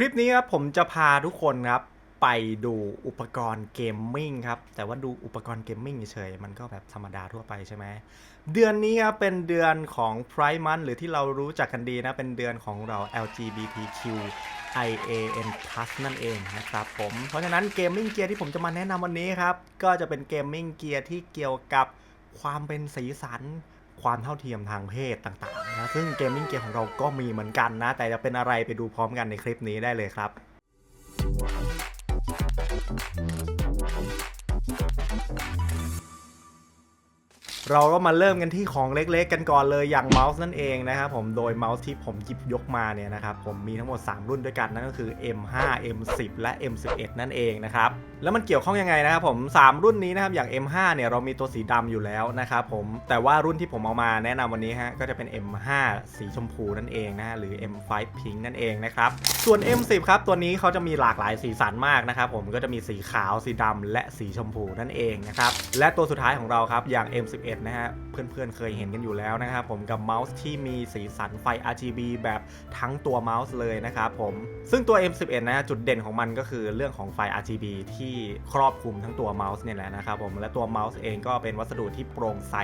คลิปนี้ครับผมจะพาทุกคนครับไปดูอุปกรณ์เกมมิ่งครับแต่ว่าดูอุปกรณ์เกมมิ่งเฉยมันก็แบบธรรมดาทั่วไปใช่ไหมเดือนนี้ครับเป็นเดือนของ Pride Month หรือที่เรารู้จักกันดีนะ เป็นเดือนของเรา LGBTQ IAN+ นั่นเองนะครับผมเพราะฉะนั้นเกมมิ่งเกียร์ที่ผมจะมาแนะนำวันนี้ครับก็จะเป็นเกมมิ่งเกียร์ที่เกี่ยวกับความเป็นสีสัน ความเท่าเทียมทางเพศต่างๆนะซึ่งเกมมิ่งเกมของเราก็มีเหมือนกันนะ แต่จะเป็นอะไรไปดูพร้อมกันในคลิปนี้ได้เลยครับ เราก็มาเริ่มกันที่ของเล็กๆ กันก่อนเลยอย่างเมาส์นั่นเองนะครับผมโดยเมาส์ที่ผมหยิบยกมาเนี่ยนะครับผมมีทั้งหมด 3 รุ่นด้วยกันนั่นก็คือ M5 M10 และ M11 นั่นเองนะครับแล้วมันเกี่ยวข้องยังไงนะครับผม 3 รุ่นนี้นะครับอย่าง M5 เนี่ยเรามีตัวสีดำอยู่แล้วนะครับผมแต่ว่ารุ่นที่ผมเอามาแนะนำวันนี้ฮะก็จะเป็น M5 สีชมพูนั่นเองนะฮะหรือ M5 Pink นั่นเองนะครับส่วน M10 ครับตัวนี้เขาจะมีหลากหลายสีสันมากนะครับผมก็จะมีสีขาวสีดำและสีชมพูนั่นเองนะครับและตัวสุดท้ายของเราครับอย่าง M11 นะฮะ เพื่อนๆ เคยเห็นกันอยู่แล้วนะครับผมกับเมาส์ที่มีสีสันไฟ RGB แบบทั้งตัวเมาส์เลยนะครับผม ซึ่งตัว M11 นะจุดเด่นของมันก็คือเรื่องของไฟ RGB ที่ครอบคลุมทั้งตัวเมาส์เนี่ยแหละนะครับผม และตัวเมาส์เองก็เป็นวัสดุที่โปร่งใส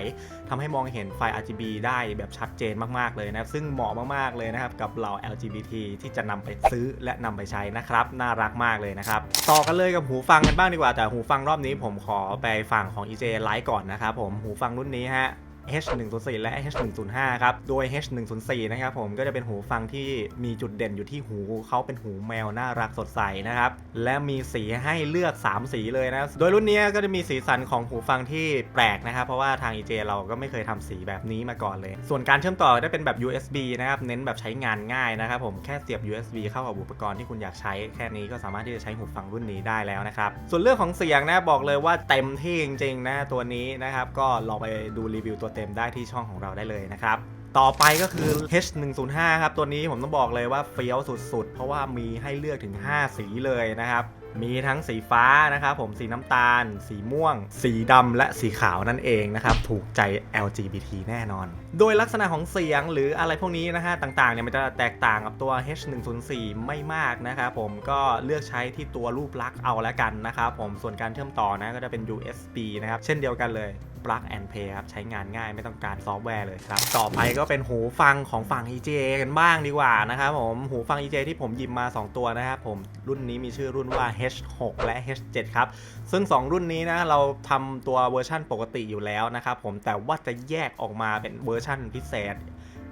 ทำให้มองเห็นไฟ RGB ได้แบบชัดเจนมากๆเลยนะครับ ซึ่งเหมาะมากๆเลยนะครับกับเหล่า LGBT ที่จะนำไปซื้อและนำไปใช้นะครับ น่ารักมากเลยนะครับ ต่อกันเลยกับหูฟังกันบ้างดีกว่าแต่หูฟังรอบนี้ผมขอไปฝั่งของ EJ Lite ก่อนนะครับผมหูฟังรุ่นนี้ฮะ H104 และ H105 ครับ โดย H104 นะครับผมก็จะเป็นหูฟังที่มีจุดเด่นอยู่ที่หูเขาเป็นหูแมวน่ารักสดใสนะครับ และมีสีให้เลือก 3 สีเลยนะโดยรุ่นนี้ก็จะมีสีสันของหูฟังที่แปลกนะครับเพราะว่าทาง EJ เราก็ไม่เคยทำสีแบบนี้มาก่อนเลย ส่วนการเชื่อมต่อได้เป็นแบบ USB นะครับเน้นแบบใช้งานง่ายนะครับผมแค่เสียบ USB เข้ากับอุปกรณ์ที่คุณอยากใช้แค่นี้ก็สามารถที่จะใช้หูฟังรุ่นนี้ได้แล้วนะครับส่วนเรื่องของเสียงนะบอกเลยว่าเต็มที่จริงๆนะตัวนี้นะครับก็ลองไปดูรีวิวตัวเต็มได้ที่ช่องของเราได้เลยนะครับ ต่อไปก็คือ H105 ครับ ตัวนี้ผมต้องบอกเลยว่าเฟี้ยวสุดๆ เพราะว่ามีให้เลือกถึง 5 สีเลยนะครับมีทั้งสีฟ้านะครับผมสีน้ำตาล สีม่วง สีดำและสีขาวนั่นเองนะครับ ถูกใจ LGBT แน่นอน โดยลักษณะของเสียงหรืออะไรพวกนี้นะฮะต่างๆเนี่ยมันจะแตกต่างกับตัว H104 ไม่มากนะครับผมก็เลือกใช้ที่ตัวรูปลักษณ์เอาแล้วกันนะครับผมส่วนการเชื่อมต่อนะก็จะเป็น USB นะครับ เช่นเดียวกันเลย plug and play ครับ ใช้งานง่ายไม่ต้องการซอฟต์แวร์เลยครับ ต่อไปก็เป็นหูฟังของฝั่ง EJ กันบ้างดีกว่านะครับผมหูฟัง EJ ที่ผมหยิบมา2 ตัวนะครับผมรุ่นนี้มีชื่อรุ่นว่า H6 และ H7 ครับ ซึ่ง 2 รุ่นนี้นะเราทำตัวเวอร์ชั่นปกติอยู่แล้วนะครับผมแต่ว่าจะแยกออกมาเป็นเวอร์ชั่นพิเศษ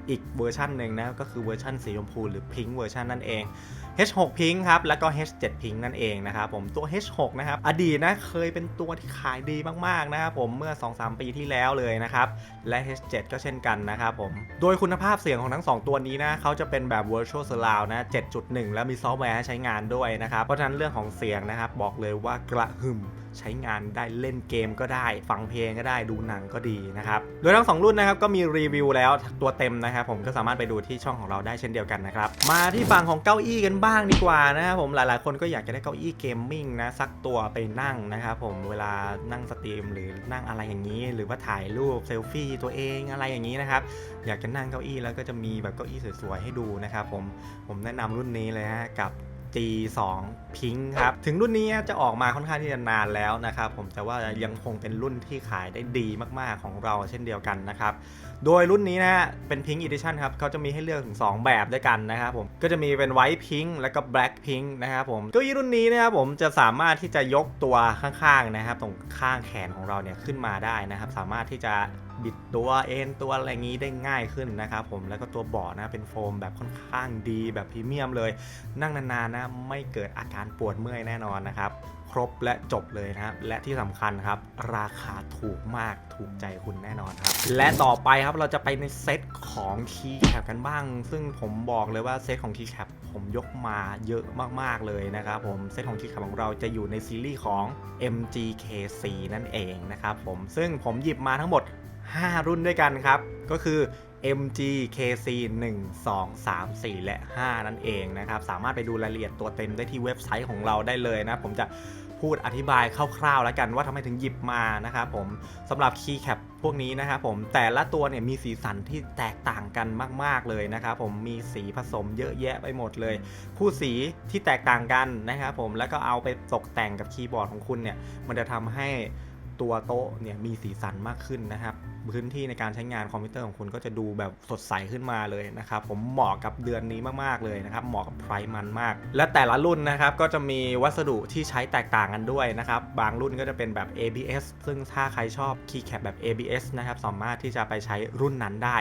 อีกเวอร์ชันหนึ่งนะ ก็คือเวอร์ชันสีชมพูหรือพิงค์เวอร์ชันนั่นเอง H6 Pink ครับ แล้วก็ H7 Pink นั่นเองนะครับผมตัว H6 นะครับ อดีตนะเคยเป็นตัวที่ขายดีมากๆนะครับผมเมื่อ 2-3 ปีที่แล้วเลยนะครับ และ H7 ก็เช่นกันนะครับผม โดยคุณภาพเสียงของทั้ง 2 ตัวนี้นะเขาจะเป็นแบบ Virtual Surround นะ 7.1 แล้วมีซอฟต์แวร์ให้ใช้งานด้วยนะครับ เพราะฉะนั้นเรื่องของเสียงนะครับบอกเลยว่ากระหึ่มใช้งานได้เล่นเกมก็ได้ ฟังเพลงก็ได้ดูหนังก็ดีนะครับ โดยทั้ง 2 รุ่นนะครับก็มีรีวิวแล้วตัวเต็มนะครับผมก็สามารถไปดูที่ช่องของเราได้เช่นเดียวกันนะครับ มาที่ฝั่งของเก้าอี้กันบ้างดีกว่านะครับผมหลายๆ คนก็อยากจะได้เก้าอี้เกมมิ่งนะสักตัวไปนั่งนะครับผมเวลานั่งสตรีมหรือนั่งอะไรอย่างนี้ หรือว่าถ่ายรูปเซลฟี่ตัวเองอะไรอย่างนี้นะครับอยากจะนั่งเก้าอี้แล้วก็จะมีแบบเก้าอี้สวยๆให้ดูนะครับผมผมแนะนำรุ่นนี้เลยฮะกับ G2 Pink ครับ ถึงรุ่นนี้จะออกมาค่อนข้างที่จะนานแล้วนะครับ ผมแต่ว่ายังคงเป็นรุ่นที่ขายได้ดีมากๆของเราเช่นเดียวกันนะครับ โดยรุ่นนี้นะฮะเป็น Pink Edition ครับเขาจะมีให้เลือกถึง 2 แบบด้วยกันนะครับผมก็จะมีเป็น White Pink แล้วก็ Black Pink นะครับผมเก้าอี้รุ่นนี้นะครับผมจะสามารถที่จะยกตัวข้างๆนะครับ ตรงข้างแขนของเราเนี่ยขึ้นมาได้นะครับ สามารถที่จะ บิดตัวเอ็นตัวอะไรอย่างนี้ได้ง่ายขึ้นนะครับผมแล้วก็ตัวเบาะนะเป็นโฟมแบบค่อนข้างดีแบบพรีเมียมเลย นั่งนานๆนะไม่เกิดอาการปวดเมื่อยแน่นอนนะครับ ครบและจบเลยนะครับและที่สำคัญครับ ราคาถูกมากถูกใจคุณแน่นอนครับ และต่อไปครับเราจะไปในเซตของ Keycap กันบ้าง ซึ่งผมบอกเลยว่าเซตของ Keycap ผมยกมาเยอะมากๆเลยนะครับผมเซตของ Keycap ของเราจะอยู่ในซีรีส์ของ MGK4 นั่นเองนะครับผมซึ่งผมหยิบมาทั้งหมด 5 รุ่นด้วยกันครับ ก็คือ MG KC 1 2 3 4 และ 5 นั่นเองนะครับ สามารถไปดูรายละเอียดตัวเต็มได้ที่เว็บไซต์ของเราได้เลยนะ ผมจะพูดอธิบายคร่าวๆแล้วกันว่าทำไมถึงหยิบมานะครับผมสำหรับคีย์แคปพวกนี้นะครับผมแต่ละตัวเนี่ยมีสีสันที่แตกต่างกันมาก ๆเลยนะครับผมมีสีผสมเยอะแยะไปหมดเลย คู่สีที่แตกต่างกันนะครับผมแล้วก็เอาไปตกแต่งกับคีย์บอร์ดของคุณเนี่ยมันจะทำให้ตัวโต๊ะเนี่ยมีสีสันมากขึ้นนะครับพื้นที่ในการใช้งานคอมพิวเตอร์ของคุณก็จะดูแบบสดใสขึ้นมาเลยนะครับ ผมเหมาะกับเดือนนี้มากๆเลยนะครับ เหมาะกับไพรมันมาก และแต่ละรุ่นนะครับก็จะมีวัสดุที่ใช้แตกต่างกันด้วยนะครับ บางรุ่นก็จะเป็นแบบ ABS ซึ่งถ้าใครชอบคีย์แคปแบบ ABS นะครับสามารถที่จะไปใช้รุ่นนั้นได้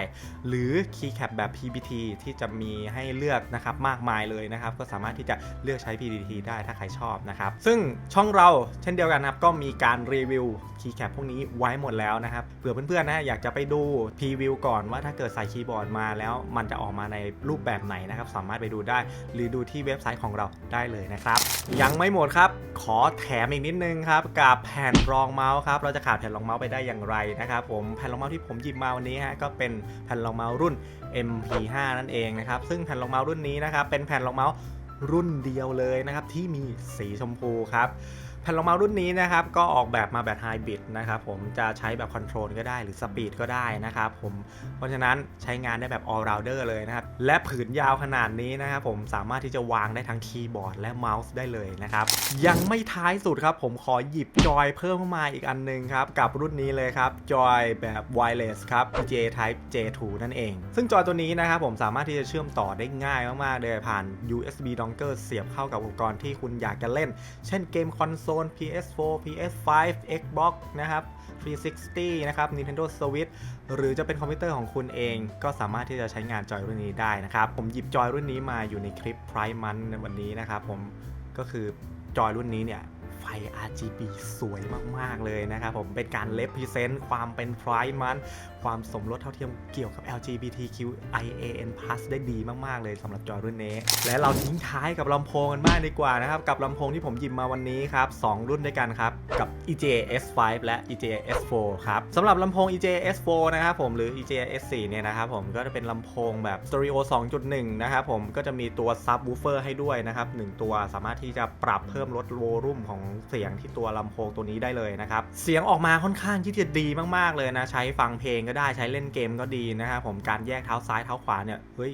หรือคีย์แคปแบบ PBT ที่จะมีให้เลือกนะครับมากมายเลยนะครับ ก็สามารถที่จะเลือกใช้ PBT ได้ถ้าใครชอบนะครับ ซึ่งช่องเราเช่นเดียวกันนะครับก็มีการรีวิว คีย์แคปพวกนี้ไว้หมดแล้วนะครับเผื่อเพื่อนๆนะอยากจะไปดูพรีวิวก่อนว่าถ้าเกิดใส่คีย์บอร์ดมาแล้วมันจะออกมาในรูปแบบไหนนะครับสามารถไปดูได้ หรือดูที่เว็บไซต์ของเราได้เลยนะครับ ยังไม่หมดครับ ขอแถมอีกนิดนึงครับกับแผ่นรองเมาส์ครับเราจะขาดแผ่นรองเมาส์ไปได้อย่างไรนะครับผมแผ่นรองเมาส์ที่ผมหยิบมาวันนี้ฮะก็เป็นแผ่นรองเมาส์รุ่น MP5 นั่นเองนะครับซึ่งแผ่นรองเมาส์รุ่นนี้นะครับเป็นแผ่นรองเมาส์รุ่นเดียวเลยนะครับที่มีสีชมพูครับ แผ่นรองเมาส์รุ่นนี้นะครับก็ออกแบบมาแบบไฮบริดนะครับผมจะใช้แบบคอนโทรลก็ได้หรือสปีดก็ได้นะครับผมเพราะฉะนั้นใช้งานได้แบบ all rounder เลยนะครับ และผืนยาวขนาดนี้นะครับผมสามารถที่จะวางได้ทั้งคีย์บอร์ดและเมาส์ได้เลยนะครับ ยังไม่ท้ายสุดครับ ผมขอหยิบจอยเพิ่มเข้ามาอีกอันหนึงครับ กับรุ่นนี้เลยครับจอยแบบ wireless ครับ PGA Type J2 นั่นเอง ซึ่งจอยตัวนี้นะครับผมสามารถที่จะเชื่อมต่อได้ง่ายมากๆเลยผ่าน USB dongle เสียบเข้ากับอุปกรณ์ที่คุณอยากจะเล่น เช่นเกมคอนโซล PS4 PS5 Xbox นะครับ 360 นะครับ Nintendo Switch หรือจะเป็นคอมพิวเตอร์ของคุณเอง ก็สามารถที่จะใช้งานจอยรุ่นนี้ได้นะครับ ผมหยิบจอยรุ่นนี้มาอยู่ในคลิป Prime Month ในวันนี้นะครับผมก็คือจอยรุ่นนี้เนี่ย ฟ RGB สวยมาก ๆ เลยนะครับผมเป็นการเล p พิเซนต์ความเป็น Prime Month ความสมรสเท่าเทียมเกี่ยวกับ LGBTQIAN+ ได้ดีมาก ๆ เลยสำหรับจอรุ่นนี้ และเราทิ้งท้ายกับลำโพงกันบ้างดีกว่านะครับ กับลำโพงที่ผมหยิบมมาวันนี้ครับ 2 รุ่นด้วยกันครับ กับ EJ S5 และ EJ S4 ครับสำหรับลำโพง EJ S4 นะครับผมหรือ EJ S4 เนี่ยนะครับผมก็จะเป็นลำโพงแบบ Stereo 2.1 นะครับผมก็จะมีตัว Subwoofer ให้ด้วยนะครับ1ตัวสามารถที่จะปรับเพิ่มลดโวลูมของเสียงที่ตัวลำโพงตัวนี้ได้เลยนะครับเสียงออกมาค่อนข้างที่จะดีมากๆเลยนะใช้ฟังเพลงก็ได้ใช้เล่นเกมก็ดีนะครับผมการแยกเท้าซ้ายเท้าขวาเนี่ยเฮ้ย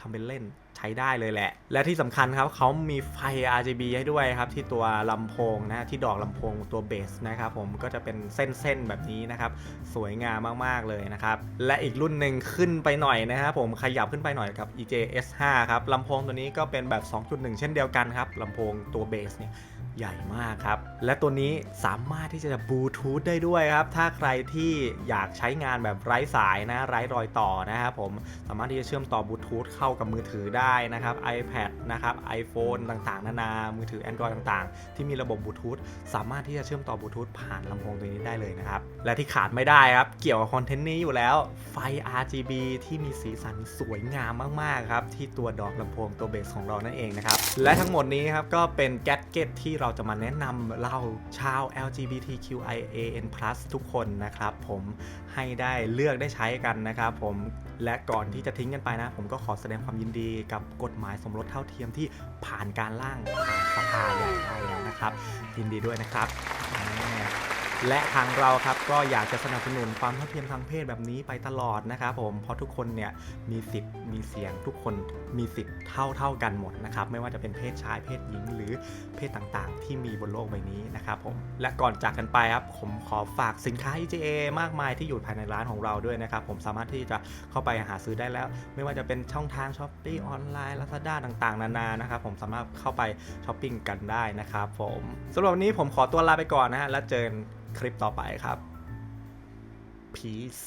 ทำเป็นเล่นใช้ได้เลยแหละ และที่สำคัญครับเขามีไฟ RGB ให้ด้วยครับที่ตัวลำโพงนะที่ดอกลำโพงตัวเบสนะครับผมก็จะเป็นเส้นๆแบบนี้นะครับสวยงามมากๆเลยนะครับและอีกรุ่นหนึ่งขึ้นไปหน่อยนะครับผมขยับขึ้นไปหน่อยกับ EJ S5 ครับลำโพงตัวนี้ก็เป็นแบบ 2.1 เช่นเดียวกันครับลำโพงตัวเบสเนี่ย ใหญ่มากครับ และตัวนี้สามารถที่จะบลูทูธได้ด้วยครับ ถ้าใครที่อยากใช้งานแบบไร้สายนะ ไร้รอยต่อนะครับผม สามารถที่จะเชื่อมต่อบลูทูธเข้ากับมือถือได้นะครับ iPad นะครับ iPhone ต่างๆ นานา มือถือ Android ต่างๆ ที่มีระบบบลูทูธสามารถที่จะเชื่อมต่อบลูทูธผ่านลำโพงตัวนี้ได้เลยนะครับ และที่ขาดไม่ได้ครับ เกี่ยวกับคอนเทนต์นี้อยู่แล้ว ไฟ RGB ที่มีสีสันสวยงามมากๆครับ ที่ตัวดอกลำโพงตัวเบสของเรานั่นเองนะครับ และทั้งหมดนี้ครับก็เป็นแกดเก็ตที่เราราจะมาแนะนำเราชาว LGBTQIAN+ ทุกคนนะครับ ผมให้ได้เลือกได้ใช้กันนะครับ ผมและก่อนที่จะทิ้งกันไปนะ ผมก็ขอแสดงความยินดีกับกฎหมายสมรสเท่าเทียมที่ผ่านการร่างผ่านสภาใหญ่ได้แล้วนะครับยินดีด้วยนะครับ และทางเราครับก็อยากจะสนับสนุนความเท่าเทียมทางเพศแบบนี้ไปตลอดนะครับผมเพราะทุกคนเนี่ยมีสิทธิ์มีเสียงทุกคนมีสิทธิ์เท่าเท่ากันหมดนะครับไม่ว่าจะเป็นเพศชายเพศหญิงหรือเพศต่างๆ ที่มีบนโลกใบนี้นะครับผมและก่อนจากกันไปครับผมขอฝากสินค้า EJA มากมายที่อยู่ภายในร้านของเราด้วยนะครับผมสามารถที่จะเข้าไปหาซื้อได้แล้ว ไม่ว่าจะเป็นช่องทาง s h อ p e e ออนไลน์ Lazada ต่างๆ นานานะครับผมสามารถเข้าไปช้อปปิ้งกันได้นะครับผมสำหรับวันนี้ผมขอตัวลาไปก่อนนะฮะแล้วเจอกันคลิปต่อไปครับ peace